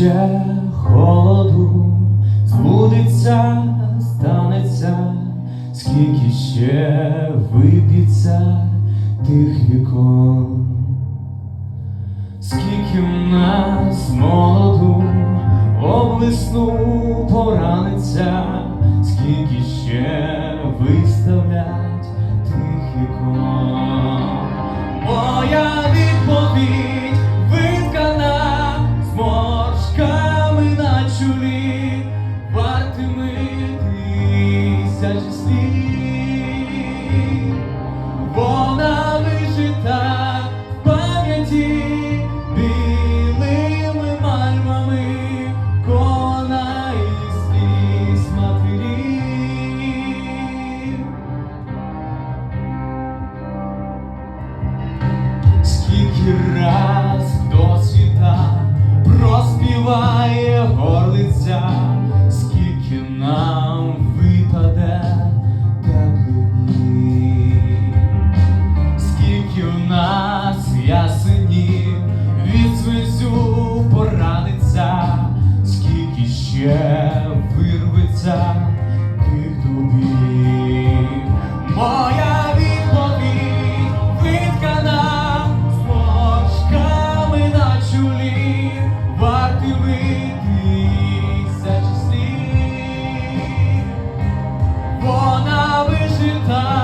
ще холоду, збудеться, станеться, скільки ще виб'ється тих вікон, скільки в нас молоду облисну пораниться, скільки ще виставлять тих вікон. Вона вижита в пам'яті білими мальмами, кона і сліз. Скільки раз до світа проспіває горлиця, ще вирветься тих думів. Моя відповідь виткана сморшками на чолі, вартими тисяч. Вона вижита.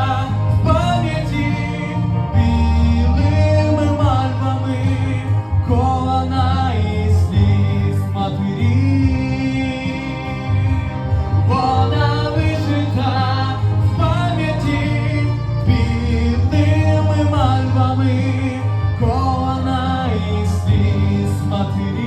You.